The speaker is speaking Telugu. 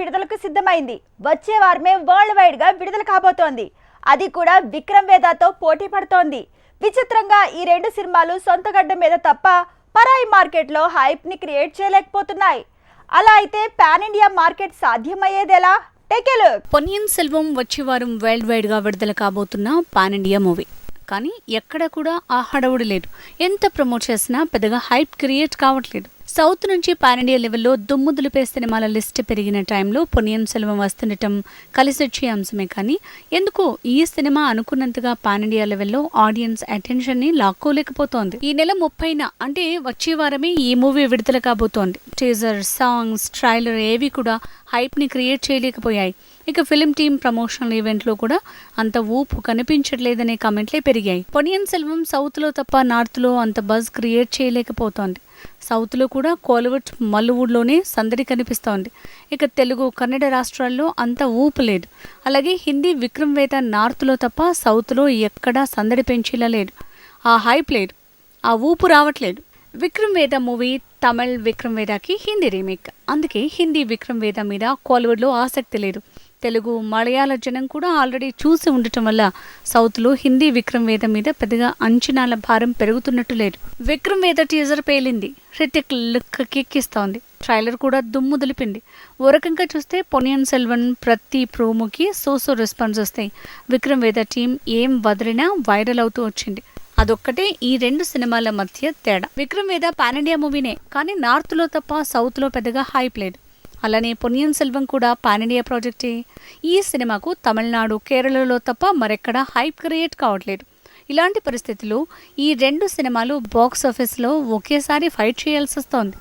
విడుదలకు సిద్ధమైంది. వచ్చే వారమే వరల్డ్ వైడ్గా విడుదల కాబోతోంది. అది కూడా విక్రమ్ వేదాతో పోటీ పడుతోంది. విచిత్రంగా ఈ రెండు సినిమాలు సొంత గడ్డ మీద తప్ప పరాయి మార్కెట్లో హైప్ని క్రియేట్ చేయలేకపోతున్నాయి. అలా అయితే పాన్ ఇండియా మార్కెట్ సాధ్యమయ్యేదెలా? టేక్ సెల్వం వచ్చే వారం వరల్డ్ వైడ్గా విడుదల కాబోతున్న పాన్ ఇండియా మూవీ కానీ ఎక్కడ కూడా ఆ హడవుడు లేదు. ఎంత ప్రమోట్ చేసినా పెద్దగా హైప్ క్రియేట్ కావట్లేదు. సౌత్ నుంచి పాన్ ఇండియా లెవెల్లో దుమ్ము దులిపే సినిమాల లిస్ట్ పెరిగిన టైంలో పొనియన్ సెల్వం వస్తుండటం కలిసొచ్చే అంశమే కానీ ఎందుకో ఈ సినిమా అనుకున్నంతగా పాన్ ఇండియా లెవెల్లో ఆడియన్స్ అటెన్షన్ని లాక్కోలేకపోతోంది? ఈ నెల ముప్పైన అంటే వచ్చే వారమే ఈ మూవీ విడుదల కాబోతోంది. టీజర్ సాంగ్స్ ట్రైలర్ ఏవి కూడా హైప్ని క్రియేట్ చేయలేకపోయాయి. ఇక ఫిలిం టీమ్ ప్రమోషనల్ ఈవెంట్లో కూడా అంత ఊపు కనిపించట్లేదనే కామెంట్లే పెరిగాయి. పొనియన్ సెల్వం సౌత్లో తప్ప నార్త్లో అంత బజ్ క్రియేట్ చేయలేకపోతోంది. సౌత్లో కూడా కోలీవుడ్ మల్లువుడ్లోనే సందడి కనిపిస్తోంది. ఇక తెలుగు కన్నడ రాష్ట్రాల్లో అంత ఊపు లేదు. అలాగే హిందీ విక్రమ్ వేద నార్త్లో తప్ప సౌత్లో ఎక్కడా సందడి పెంచేలా లేదు. ఆ హైప్ లేదు. ఆ ఊపు రావట్లేదు. విక్రమ్ వేద మూవీ తమిళ్ విక్రమ్ వేదకి హిందీ రీమేక్. అందుకే హిందీ విక్రమ్ వేద మీద కోలీవుడ్లో ఆసక్తి లేదు. తెలుగు మలయాళ జనం కూడా ఆల్రెడీ చూసి ఉండటం వల్ల సౌత్లో హిందీ విక్రమ్ వేద మీద పెద్దగా అంచనాల భారం పెరుగుతున్నట్టు లేదు. విక్రమ్ వేద టీజర్ పేలింది. హృతిక్ లుక్ కిక్కిస్తోంది ట్రైలర్ కూడా దుమ్ము దులిపింది. ఓ రకంగా చూస్తే పొనియన్ సెల్వన్ ప్రతి ప్రోమోకి సోసో రెస్పాన్స్ వస్తాయి. విక్రమ్ వేద టీం ఏం వదిలినా వైరల్ అవుతూ వచ్చింది. అదొక్కటే ఈ రెండు సినిమాల మధ్య తేడా. విక్రమ్ వేద పాన్ ఇండియా మూవీనే కానీ నార్త్లో తప్ప సౌత్లో పెద్దగా హైప్ లేదు. అలానే పొన్నియన్ సెల్వం కూడా పాన్ ఇండియా ప్రాజెక్టే. ఈ సినిమాకు తమిళనాడు కేరళలో తప్ప మరెక్కడా హైప్ క్రియేట్ కావట్లేదు. ఇలాంటి పరిస్థితుల్లో ఈ రెండు సినిమాలు బాక్స్ ఆఫీస్లో ఒకేసారి ఫైట్ చేయాల్సి వస్తోంది